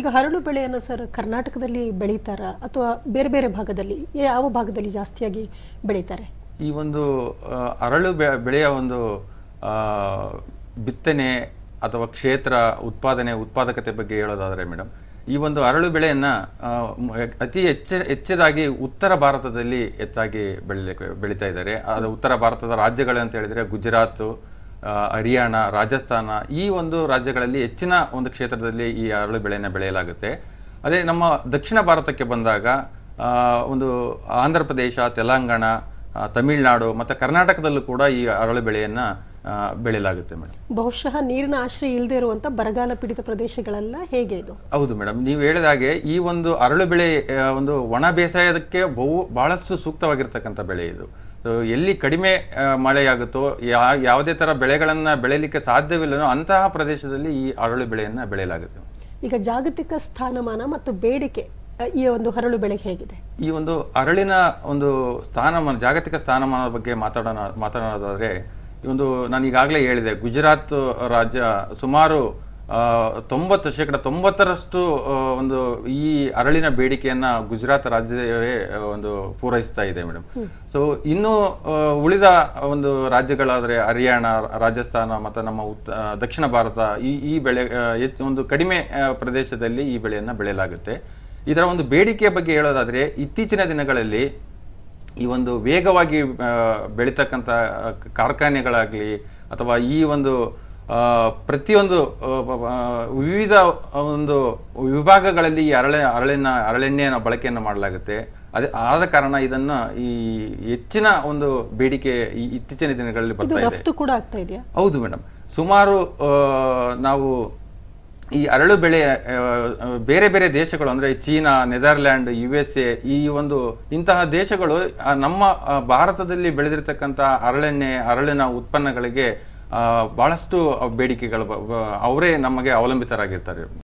ಈಗ ಹರಳು ಬೆಳೆಯನ್ನು ಸರ್ ಕರ್ನಾಟಕದಲ್ಲಿ ಬೆಳೀತಾರಾ ಅಥವಾ ಬೇರೆ ಬೇರೆ ಭಾಗದಲ್ಲಿ, ಯಾವ ಭಾಗದಲ್ಲಿ ಜಾಸ್ತಿಯಾಗಿ ಬೆಳೀತಾರೆ? ಈ ಒಂದು ಅರಳು ಬೆಳೆಯ ಒಂದು ಬಿತ್ತನೆ ಅಥವಾ ಕ್ಷೇತ್ರ ಉತ್ಪಾದನೆ, ಉತ್ಪಾದಕತೆ ಬಗ್ಗೆ ಹೇಳೋದಾದರೆ ಮೇಡಮ್ ಈ ಒಂದು ಅರಳು ಬೆಳೆಯನ್ನು ಅತಿ ಹೆಚ್ಚ, ಹೆಚ್ಚದಾಗಿ ಉತ್ತರ ಭಾರತದಲ್ಲಿ ಹೆಚ್ಚಾಗಿ ಬೆಳೆ ಬೆಳೀತಾ ಇದ್ದಾರೆ. ಅದು ಉತ್ತರ ಭಾರತದ ರಾಜ್ಯಗಳಂತ ಹೇಳಿದರೆ ಗುಜರಾತ್ ಹರಿಯಾಣ, ರಾಜಸ್ಥಾನ ಈ ಒಂದು ರಾಜ್ಯಗಳಲ್ಲಿ ಹೆಚ್ಚಿನ ಒಂದು ಕ್ಷೇತ್ರದಲ್ಲಿ ಈ ಅರಳು ಬೆಳೆಯನ್ನು ಬೆಳೆಯಲಾಗುತ್ತೆ. ಅದೇ ನಮ್ಮ ದಕ್ಷಿಣ ಭಾರತಕ್ಕೆ ಬಂದಾಗ ಒಂದು ಆಂಧ್ರ ಪ್ರದೇಶ, ತೆಲಂಗಾಣ ತಮಿಳುನಾಡು ಮತ್ತು ಕರ್ನಾಟಕದಲ್ಲೂ ಕೂಡ ಈ ಅರಳು ಬೆಳೆಯನ್ನು ಬೆಳೆಯಲಾಗುತ್ತೆ ಮೇಡಮ್. ಬಹುಶಃ ನೀರಿನ ಆಶ್ರಯ ಇಲ್ಲದೆ ಇರುವಂತ ಬರಗಾಲ ಪೀಡಿತ ಪ್ರದೇಶಗಳೆಲ್ಲ ಹೇಗೆ ಇದು? ಹೌದು ಮೇಡಮ್ ನೀವು ಹೇಳಿದ ಹಾಗೆ ಈ ಒಂದು ಅರಳು ಬೆಳೆ ಒಂದು ಒಣ ಬೇಸಾಯದಕ್ಕೆ ಬಹು ಬಹಳಷ್ಟು ಸೂಕ್ತವಾಗಿರ್ತಕ್ಕಂಥ ಬೆಳೆ ಇದು. ಎಲ್ಲಿ ಕಡಿಮೆ ಮಳೆಯಾಗುತ್ತೋ ಯಾ ಯಾವುದೇ ಥರ ಬೆಳೆಗಳನ್ನು ಬೆಳೆಯಲಿಕ್ಕೆ ಸಾಧ್ಯವಿಲ್ಲನೋ ಅಂತಹ ಪ್ರದೇಶದಲ್ಲಿ ಈ ಅರಳು ಬೆಳೆಯನ್ನು ಬೆಳೆಯಲಾಗುತ್ತೆ. ಈಗ ಜಾಗತಿಕ ಸ್ಥಾನಮಾನ ಮತ್ತು ಬೇಡಿಕೆ ಈ ಒಂದು ಹರಳು ಬೆಳೆಗೆ ಹೇಗಿದೆ? ಈ ಒಂದು ಅರಳಿನ ಒಂದು ಸ್ಥಾನಮಾನ ಜಾಗತಿಕ ಸ್ಥಾನಮಾನದ ಬಗ್ಗೆ ಮಾತಾಡೋಣ ಮಾತನಾಡೋದಾದ್ರೆ ಈ ಒಂದು ನಾನು ಈಗಾಗಲೇ ಹೇಳಿದೆ ಗುಜರಾತ್ ರಾಜ್ಯ ಸುಮಾರು ತೊಂಬತ್ತು ಶೇಕಡ ತೊಂಬತ್ತರಷ್ಟು ಒಂದು ಈ ಅರಳಿನ ಬೇಡಿಕೆಯನ್ನ ಗುಜರಾತ್ ರಾಜ್ಯವೇ ಒಂದು ಪೂರೈಸ್ತಾ ಇದೆ ಮೇಡಮ್. ಸೊ ಇನ್ನು ಉಳಿದ ಒಂದು ರಾಜ್ಯಗಳಾದ್ರೆ ಹರಿಯಾಣ ರಾಜಸ್ಥಾನ ಮತ್ತು ನಮ್ಮ ಉತ್ತ ದಕ್ಷಿಣ ಭಾರತ ಈ ಈ ಬೆಳೆ ಹೆಚ್ಚು ಒಂದು ಕಡಿಮೆ ಪ್ರದೇಶದಲ್ಲಿ ಈ ಬೆಳೆಯನ್ನು ಬೆಳೆಯಲಾಗುತ್ತೆ. ಇದರ ಒಂದು ಬೇಡಿಕೆಯ ಬಗ್ಗೆ ಹೇಳೋದಾದ್ರೆ ಇತ್ತೀಚಿನ ದಿನಗಳಲ್ಲಿ ಈ ಒಂದು ವೇಗವಾಗಿ ಬೆಳೀತಕ್ಕಂಥ ಕಾರ್ಖಾನೆಗಳಾಗಲಿ ಅಥವಾ ಈ ಒಂದು ಪ್ರತಿಯೊಂದು ವಿವಿಧ ಒಂದು ವಿಭಾಗಗಳಲ್ಲಿ ಈ ಅರಳೆ ಅರಳಿನ ಅರಳೆಣ್ಣೆಯ ಬಳಕೆಯನ್ನು ಮಾಡಲಾಗುತ್ತೆ. ಅದೇ ಆದ ಕಾರಣ ಇದನ್ನ ಈ ಹೆಚ್ಚಿನ ಒಂದು ಬೇಡಿಕೆ ಈ ಇತ್ತೀಚಿನ ದಿನಗಳಲ್ಲಿ ಬರ್ತಾ ಇದೆ ಹೌದು ಮೇಡಮ್. ಸುಮಾರು ನಾವು ಈ ಅರಳು ಬೆಳೆ ಬೇರೆ ಬೇರೆ ದೇಶಗಳು, ಅಂದರೆ China, Netherland, U S A, ಈ ಒಂದು ಇಂತಹ ದೇಶಗಳು ನಮ್ಮ ಭಾರತದಲ್ಲಿ ಬೆಳೆದಿರ್ತಕ್ಕಂಥ ಅರಳೆಣ್ಣೆ, ಅರಳಿನ ಉತ್ಪನ್ನಗಳಿಗೆ ಭಾಳಷ್ಟು ಬೇಡಿಕೆಗಳು ಅವರೇ ನಮಗೆ ಅವಲಂಬಿತರಾಗಿರ್ತಾರೆ.